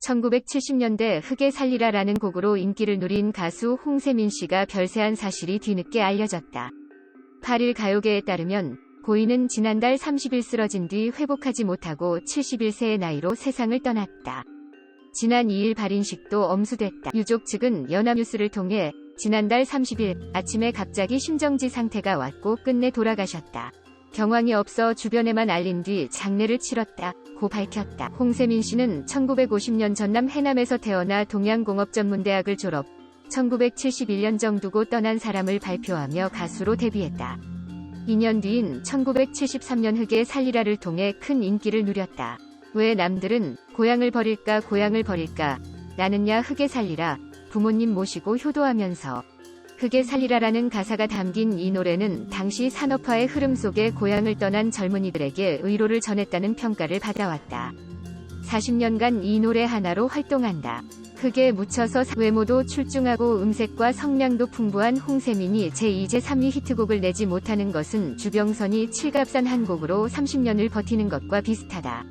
1970년대 흑에 살리라라는 곡으로 인기를 누린 가수 홍세민 씨가 별세한 사실이 뒤늦게 알려졌다. 8일 가요계에 따르면 고인은 지난달 30일 쓰러진 뒤 회복하지 못하고 71세의 나이로 세상을 떠났다. 지난 2일 발인식도 엄수됐다. 유족 측은 연합뉴스를 통해 지난달 30일 아침에 갑자기 심정지 상태가 왔고 끝내 돌아가셨다. 경황이 없어 주변에만 알린 뒤 장례를 치렀다. 고 밝혔다. 홍세민 씨는 1950년 전남 해남에서 태어나 동양공업전문대학을 졸업, 1971년 정두고 떠난 사람을 발표하며 가수로 데뷔했다. 2년 뒤인 1973년 흑의 살리라를 통해 큰 인기를 누렸다. 왜 남들은 고향을 버릴까 고향을 버릴까 나는야 흑의 살리라 부모님 모시고 효도하면서 흑의 살리라라는 가사가 담긴 이 노래는 당시 산업화의 흐름 속에 고향을 떠난 젊은이들에게 의로를 전했다는 평가를 받아왔다. 40년간 이 노래 하나로 활동한다. 흑에 묻혀서 외모도 출중하고 음색과 성량도 풍부한 홍세민이 제2, 제 3위 히트곡을 내지 못하는 것은 주병선이 칠갑산 한 곡으로 30년을 버티는 것과 비슷하다.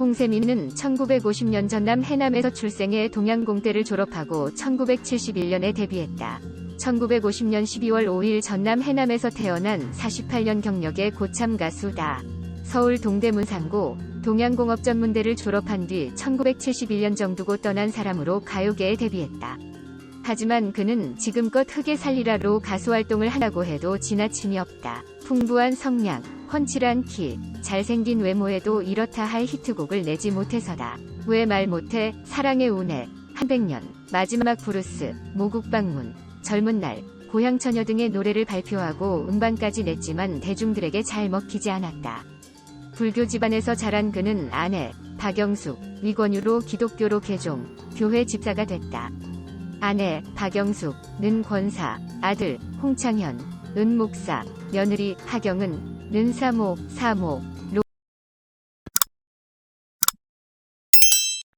홍세민은 1950년 전남 해남에서 출생해 동양공대를 졸업하고 1971년에 데뷔했다. 1950년 12월 5일 전남 해남에서 태어난 48년 경력의 고참 가수다. 서울 동대문 상고 동양공업 전문대를 졸업한 뒤 1971년 정두고 떠난 사람으로 가요계에 데뷔했다. 하지만 그는 지금껏 흑의 살리라로 가수 활동을 한다고 해도 지나침이 없다. 풍부한 성량, 훤칠한 키, 잘생긴 외모에도 이렇다 할 히트곡을 내지 못해서다. 왜 말 못해, 사랑의 운해, 한백년, 마지막 브루스, 모국 방문, 젊은 날, 고향 처녀 등의 노래를 발표하고 음반까지 냈지만 대중들에게 잘 먹히지 않았다. 불교 집안에서 자란 그는 아내, 박영숙, 위권유로 기독교로 개종, 교회 집사가 됐다. 아내, 박영숙, 는 권사, 아들, 홍창현, 은 목사, 며느리, 하경은, 는 사모, 사모,